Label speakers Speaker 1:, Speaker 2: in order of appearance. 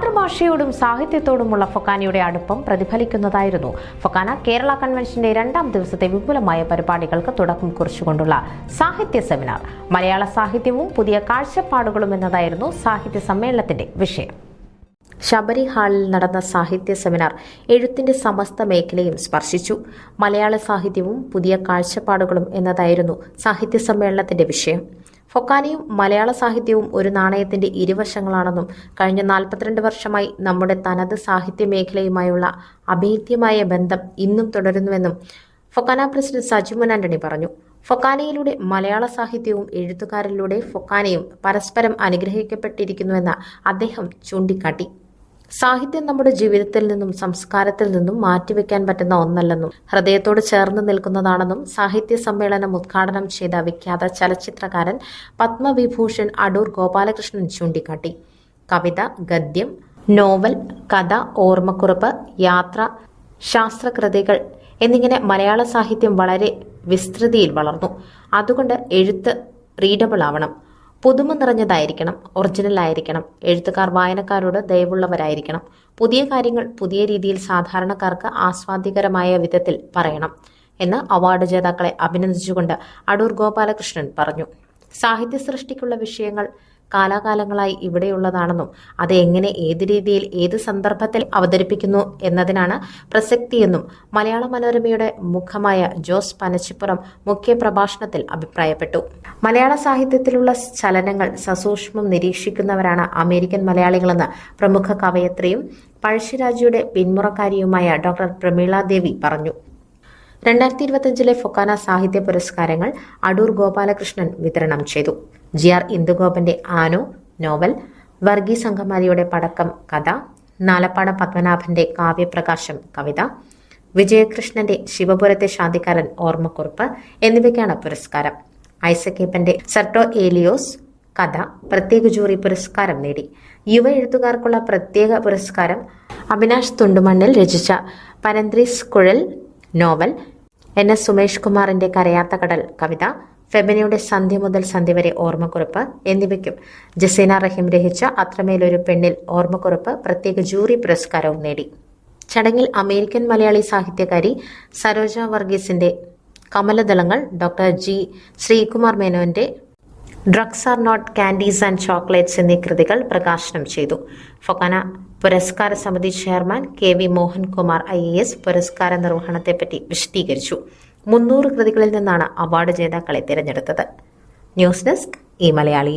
Speaker 1: മാതൃഭാഷയോടും സാഹിത്യത്തോടുമുള്ള ഫൊക്കാനയുടെ അടുപ്പം പ്രതിഫലിക്കുന്നതായിരുന്നു. ഫൊക്കാന കേരള കൺവെൻഷന്റെ രണ്ടാം ദിവസത്തെ വിപുലമായ പരിപാടികൾക്ക് തുടക്കം കുറിച്ചുകൊണ്ടുള്ള സാഹിത്യ സെമിനാർ. മലയാള സാഹിത്യവും പുതിയ കാഴ്ചപ്പാടുകളും എന്നതായിരുന്നു സാഹിത്യ സമ്മേളനത്തിന്റെ വിഷയം. ശബരി ഹാളിൽ നടന്ന സാഹിത്യ സെമിനാർ എഴുത്തിന്റെ സമസ്ത മേഖലയും സ്പർശിച്ചു. മലയാള സാഹിത്യവും പുതിയ കാഴ്ചപ്പാടുകളും എന്നതായിരുന്നു സാഹിത്യ സമ്മേളനത്തിന്റെ വിഷയം. ഫൊക്കാനയും മലയാള സാഹിത്യവും ഒരു നാണയത്തിന്റെ ഇരുവശങ്ങളാണെന്നും കഴിഞ്ഞ നാൽപ്പത്തിരണ്ട് വർഷമായി നമ്മുടെ തനത് സാഹിത്യ മേഖലയുമായുള്ള അഭേദ്യമായ ബന്ധം ഇന്നും തുടരുന്നുവെന്നും ഫൊക്കാന പ്രസിഡന്റ് സജിമോൻ ആന്റണി പറഞ്ഞു. ഫൊക്കാനയിലൂടെ മലയാള സാഹിത്യവും എഴുത്തുകാരിലൂടെ ഫൊക്കാനയും പരസ്പരം അനുഗ്രഹിക്കപ്പെട്ടിരിക്കുന്നുവെന്ന് അദ്ദേഹം ചൂണ്ടിക്കാട്ടി. സാഹിത്യം നമ്മുടെ ജീവിതത്തിൽ നിന്നും സംസ്കാരത്തിൽ നിന്നും മാറ്റിവെക്കാൻ പറ്റുന്ന ഒന്നല്ലെന്നും ഹൃദയത്തോട് ചേർന്ന് നിൽക്കുന്നതാണെന്നും സാഹിത്യ സമ്മേളനം ഉദ്ഘാടനം ചെയ്ത വിഖ്യാത ചലച്ചിത്രകാരൻ പത്മവിഭൂഷൺ അടൂർ ഗോപാലകൃഷ്ണൻ ചൂണ്ടിക്കാട്ടി. കവിത ഗദ്യം നോവൽ കഥ ഓർമ്മക്കുറിപ്പ് യാത്ര ശാസ്ത്രകൃതികൾ എന്നിങ്ങനെ മലയാള സാഹിത്യം വളരെ വിസ്തൃതിയിൽ വളർന്നു. അതുകൊണ്ട് എഴുത്ത് റീഡബിൾ ആവണം. പുതുമ നിറഞ്ഞതായിരിക്കണം ഒറിജിനൽ ആയിരിക്കണം. എഴുത്തുകാർ വായനക്കാരോട് ദയവുള്ളവരായിരിക്കണം. പുതിയ കാര്യങ്ങൾ പുതിയ രീതിയിൽ സാധാരണക്കാർക്ക് ആസ്വാദ്യകരമായ വിധത്തിൽ പറയണം എന്ന് അവാർഡ് ജേതാക്കളെ അഭിനന്ദിച്ചുകൊണ്ട് അടൂർ ഗോപാലകൃഷ്ണൻ പറഞ്ഞു. സാഹിത്യ സൃഷ്ടിക്കുള്ള വിഷയങ്ങൾ കാലാകാലങ്ങളായി ഇവിടെയുള്ളതാണെന്നും അത് എങ്ങനെ ഏത് രീതിയിൽ ഏത് സന്ദർഭത്തിൽ അവതരിപ്പിക്കുന്നു എന്നതിനാണ് പ്രസക്തിയെന്നും മലയാള മനോരമയുടെ മുഖമായ ജോസ് പനച്ചിപ്പുറം മുഖ്യ പ്രഭാഷണത്തിൽ അഭിപ്രായപ്പെട്ടു. മലയാള സാഹിത്യത്തിലുള്ള ചലനങ്ങൾ സസൂക്ഷ്മം നിരീക്ഷിക്കുന്നവരാണ് അമേരിക്കൻ മലയാളികളെന്ന് പ്രമുഖ കവയത്രിയും പഴശ്ശിരാജയുടെ പിന്മുറക്കാരിയുമായ ഡോക്ടർ പ്രമീള ദേവി പറഞ്ഞു. രണ്ടായിരത്തി ഇരുപത്തിയഞ്ചിലെ ഫൊക്കാന സാഹിത്യ പുരസ്കാരങ്ങൾ അടൂർ ഗോപാലകൃഷ്ണൻ വിതരണം ചെയ്തു. ജി ആർ ഇന്ദുഗോപന്റെ ആനോ നോവൽ വർഗീസ് അങ്കമാലിയുടെ പടക്കം കഥ നാലപ്പാട പത്മനാഭന്റെ കാവ്യപ്രകാശം കവിത വിജയകൃഷ്ണന്റെ ശിവപുരത്തെ ശാന്തിക്കാരൻ ഓർമ്മക്കുറിപ്പ് എന്നിവയ്ക്കാണ് പുരസ്കാരം. ഐസക്കേപ്പന്റെ സർട്ടോ ഏലിയോസ് കഥ പ്രത്യേക ജൂറി പുരസ്കാരം നേടി. യുവ എഴുത്തുകാർക്കുള്ള പ്രത്യേക പുരസ്കാരം അവിനാഷ് തുണ്ടുമണ്ണിൽ രചിച്ച പരന്ത്രീസ് കുഴൽ നോവൽ എൻ എസ് സുമേഷ് കുമാറിന്റെ കരയാത്ത കടൽ കവിത ഫെബനയുടെ സന്ധ്യ മുതൽ സന്ധ്യ വരെ ഓർമ്മക്കുറിപ്പ് എന്നിവയ്ക്കും ജസീന റഹീം രഹിച്ച അത്രമേലൊരു പെണ്ണിൽ ഓർമ്മക്കുറിപ്പ് പ്രത്യേക ജൂറി പുരസ്കാരവും നേടി. ചടങ്ങിൽ അമേരിക്കൻ മലയാളി സാഹിത്യകാരി സരോജ വർഗീസിന്റെ കമലദളങ്ങൾ ഡോക്ടർ ജി ശ്രീകുമാർ മേനോന്റെ drugs are not candies and chocolates എന്നീ കൃതികൾ പ്രകാശനം ചെയ്തു. ഫൊക്കാന പുരസ്കാര സമിതി chairman K V Mohankumar I A S പുരസ്കാര നിർവഹണത്തെപ്പറ്റി വിശദീകരിച്ചു. മുന്നൂറ് കൃതികളിൽ നിന്നാണ് അവാർഡ് ജേതാക്കളെ തിരഞ്ഞെടുത്തത്. ന്യൂസ് ഡെസ്ക് ഈ മലയാളി.